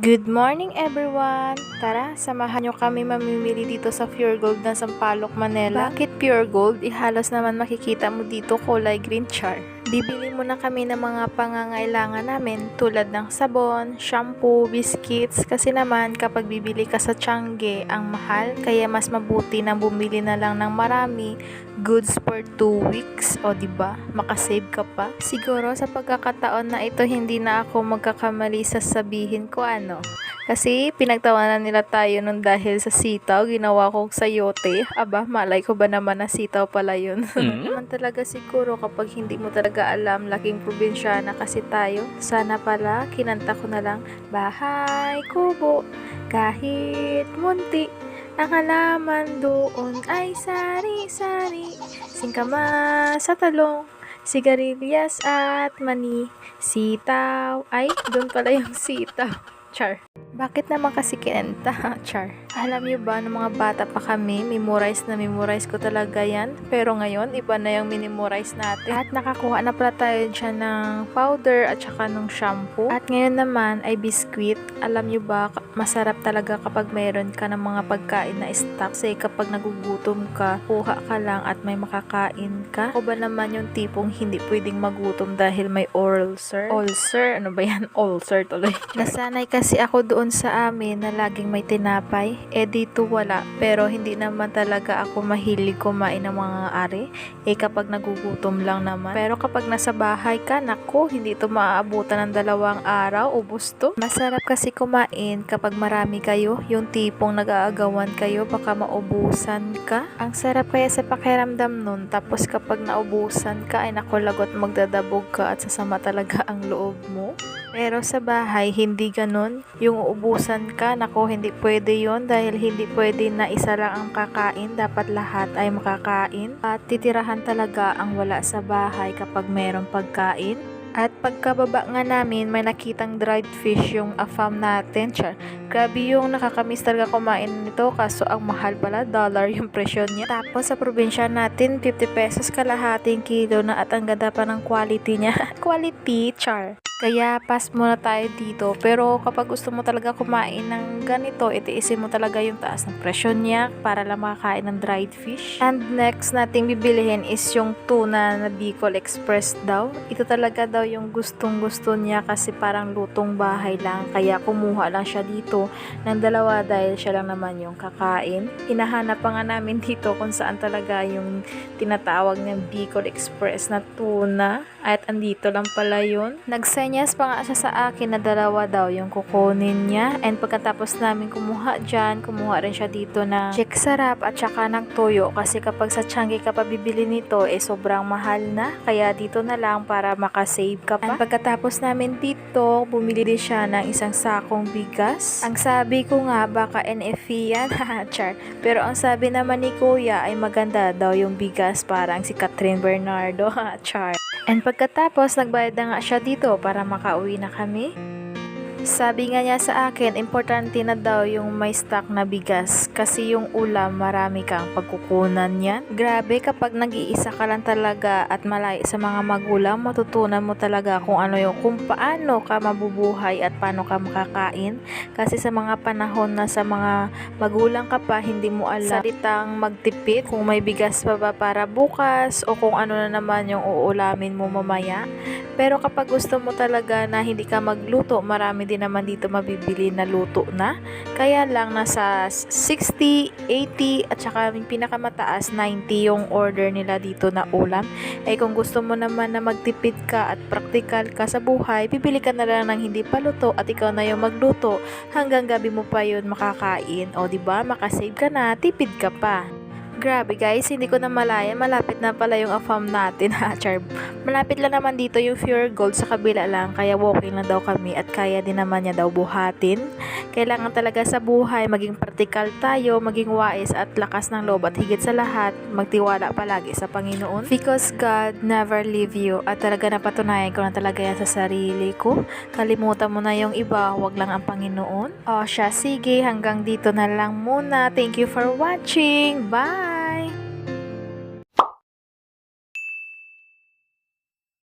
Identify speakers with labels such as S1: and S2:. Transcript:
S1: Good morning everyone! Tara, samahan nyo kami mamimili dito sa Pure Gold ng Sampaloc, Manila. Bakit Pure Gold? Ihalos naman makikita mo dito kulay green char. Bibili muna kami ng mga pangangailangan namin tulad ng sabon, shampoo, biscuits. Kasi naman kapag bibili ka sa Tiangge ang mahal. Kaya mas mabuti na bumili na lang ng marami. Goods for 2 weeks o di ba makasave ka pa. Siguro sa pagkakataon na ito hindi na ako magkakamali sa sabihin ko ano kasi pinagtawanan nila tayo nun dahil sa sitaw, ginawa kong sayote. Aba, malay ko ba naman na sitaw pala yun? naman talaga siguro kapag hindi mo talaga alam, laking probinsyana kasi tayo. Sana pala, kinanta ko na lang, Bahay Kubo, kahit munti, ang halaman doon ay sari-sari, singkama sa talong, sigarilyas at mani, sitaw, ay, doon pala yung sitaw. Char. Bakit naman kasi kinenta, Char? Alam niyo ba, nung mga bata pa kami, memorize na memorize ko talaga yan. Pero ngayon, iba na yung minimorize natin. At nakakuha na pala tayo dyan ng powder at saka ng shampoo. At ngayon naman ay biscuit. Alam niyo ba, masarap talaga kapag mayroon ka ng mga pagkain na stock. Kasi kapag nagugutom ka, kuha ka lang at may makakain ka. Ako ba naman yung tipong hindi pwedeng magutom dahil may ulcer? Ulcer? Ano ba yan? Ulcer tuloy. Nasanay kasi ako doon sa amin na laging may tinapay. Eh dito wala. Pero hindi naman talaga ako mahilig kumain ng mga ari. Eh kapag nagugutom lang naman. Pero kapag nasa bahay ka, nako, hindi ito maaabutan ng dalawang araw. Ubus to. Masarap kasi kumain kapag marami kayo. Yung tipong nag-aagawan kayo, baka maubusan ka. Ang sarap kaya sa pakiramdam nun. Tapos kapag naubusan ka, ay nako lagot magdadabog ka at sasama talaga ang loob mo. Pero sa bahay, hindi ganun. Yung uubusan ka, nako, hindi pwede yon dahil hindi pwede na isa lang ang kakain. Dapat lahat ay makakain. At titirahan talaga ang wala sa bahay kapag mayroong pagkain. At pagkababa nga namin, may nakitang dried fish yung afam natin. Char. Grabe yung nakakamiss talaga kumain nito kaso ang mahal pala, dollar yung presyo niya. Tapos sa probinsya natin, 50 pesos kalahating kilo na at ang ganda pa ng quality niya. quality, char. Kaya pass muna tayo dito. Pero kapag gusto mo talaga kumain ng ganito, itiisin mo talaga yung taas ng presyo niya para lang makakain ng dried fish. And next nating bibilihin is yung tuna na Bicol Express daw. Ito talaga daw yung gustong gusto niya kasi parang lutong bahay lang. Kaya kumuha lang siya dito ng dalawa dahil siya lang naman yung kakain. Hinahanap pa nga namin dito kung saan talaga yung tinatawag niyang Bicol Express na tuna. At andito lang pala yun. Nagsenyas pa nga siya sa akin na dalawa daw yung kukunin niya. And pagkatapos namin kumuha dyan, kumuha rin siya dito na chick sarap at saka ng toyo. Kasi kapag sa Changi ka pa bibili nito, eh sobrang mahal na. Kaya dito na lang para makasave ka pa. And pagkatapos namin dito, bumili din siya ng isang sakong bigas. Ang sabi ko nga, baka NFE yan. Char. Pero ang sabi naman ni kuya ay maganda daw yung bigas parang si Catherine Bernardo. Char. And pagkatapos, nagbayad na nga siya dito para makauwi na kami. Sabi nga niya sa akin, importante na daw yung may stock na bigas kasi yung ulam marami kang pagkukunan yan. Grabe kapag nag-iisa ka lang talaga at malayo sa mga magulang, matutunan mo talaga kung ano yung kung paano ka mabubuhay at paano ka makakain. Kasi sa mga panahon na sa mga magulang ka pa, hindi mo alam salitang magtipid kung may bigas pa ba para bukas o kung ano na naman yung uulamin mo mamaya. Pero kapag gusto mo talaga na hindi ka magluto, marami din naman dito mabibili na luto na. Kaya lang nasa 60, 80 at saka yung pinakamataas 90 yung order nila dito na ulam. Eh kung gusto mo naman na magtipid ka at praktikal ka sa buhay, bibili ka na lang ng hindi pa luto at ikaw na yung magluto. Hanggang gabi mo pa yun makakain. O di ba makasave ka na, tipid ka pa. Grabe guys, hindi ko na malaya. Malapit na pala yung afam natin ha, char. Malapit lang naman dito yung Pure Gold sa kabila lang. Kaya walking lang daw kami at kaya din naman niya daw buhatin. Kailangan talaga sa buhay, maging praktikal tayo, maging wais at lakas ng loob at higit sa lahat, magtiwala palagi sa Panginoon. Because God never leave you at talaga napatunayan ko na talaga yan sa sarili ko. Kalimutan mo na yung iba, wag lang ang Panginoon. O siya, sige, hanggang dito na lang muna. Thank you for watching. Bye!